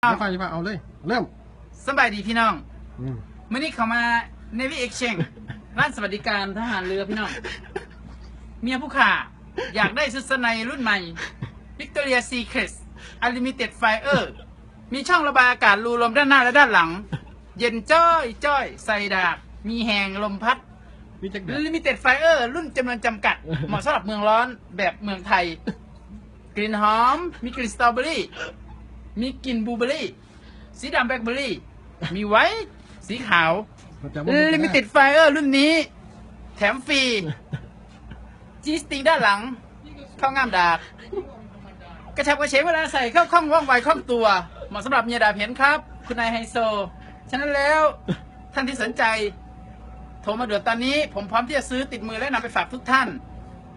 ไม่ไฟจะเอาเลย เริ่มสบายดีพี่น้องอืมเมื่อนี้เขามา Navy Exchange ร้านสวัสดิการทหารเรือพี่น้อง เมียผู้ข่า อยากได้ชุดสไนรุ่นใหม่ Victoria Secret Unlimited Fire มีช่องระบายอากาศรูลมด้านหน้าและด้านหลัง เย็นจ้อยจ้อยใส่ดาบ มีแหงลมพัดมีจักเด็ด Limited Fire รุ่นจำนวนจำกัด เหมาะสำหรับเมืองร้อนแบบเมืองไทย กลิ่นหอม มีกลิ่นสตรอเบอรี่ มีกลิ่นบลูเบอรี่ สีดำแบล็คเบอรี่ มีไว้สีขาวเราจะว่า Limited Fire รุ่นนี้ แถมฟรี จีสติงด้านหลัง เข้างามดาก กระชับกระเฉงเวลาใส่เข้าคล่องว่องไวคล่องตัว เหมาะสำหรับเมียดาบเห็นครับ คุณนายไฮโซ ฉะนั้นแล้วท่านที่สนใจ โทรมาด่วนตอนนี้ ผมพร้อมที่จะซื้อติดมือและนำไปฝากทุกท่าน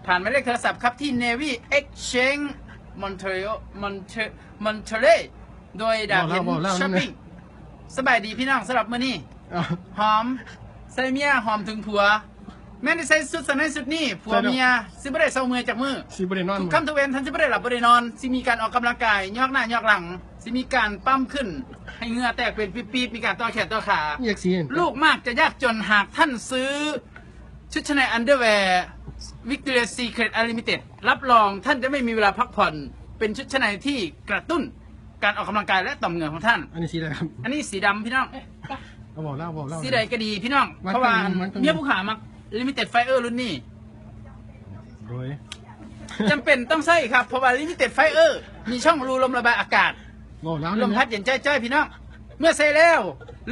ผ่านหมายเลขโทรศัพท์ครับที่ Navy Exchange Montreal Montre- Montreal โดยดาบเห็นช้อปปิ้งสบายดีพี่น้องสำหรับมื้อนี้เอาหอม ใส่เมียหอมถึงผัว แม่ได้ใส่สุดสนในสุดนี่ผัวเมียสิบ่ได้เศร้าเมื่อยจากมือซีบรินอนทุกคำทุกเวนท่านสิบ่ได้หลับบ่ได้นอน สิมีการออกกำลังกายยอกหน้ายอกหลัง สิมีการปั้มขึ้น ให้เหงื่อแตกเป็นปี๊บๆมีการต่อแขนต่อขาเรียกซีนลูกมากจะยากจนหากท่านซื้อ ชุดชั้นในอันเดอร์แวร์ Victoria's Secret Unlimited รับรองท่านจะไม่มีเวลาพักผ่อน เป็นชุดชั้นในที่กระตุ้นการออกกำลังกายและต่อมเหงื่อของท่าน อันนี้สีอะไรครับอันนี้สีดำพี่น้อง เอาบอกเล่าบอกเล่า สีใดก็ดีพี่น้อง วัดเพราะว่าตรงวัดตรงเมียผู้ขามัก Limited Fire รุ่นนี้โดยจำเป็นต้องใส่ครับ เพราะว่า Limited Fire มีช่องรูลมระบายอากาศ บอกแล้วลมพัดเย็นจ้อยๆพี่น้อง เมื่อใส่แล้ว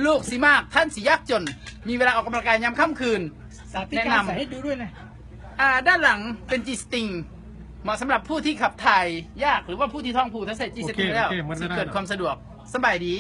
ลูกสีมากท่านสียากจน มีเวลาออกกำลังกายยามค่ำคืน สาธิตแนะการนำ ใส่ให้ดูด้วยนะ อ่าด้านหลังเป็น G Sting เหมาะสำหรับผู้ที่ขับถ่ายยากหรือว่าผู้ที่ท้องผูกถ้าใส่ G โอเค Sting แล้วโอเคมันจะไม่ได้เกิดความสะดวกสบายดี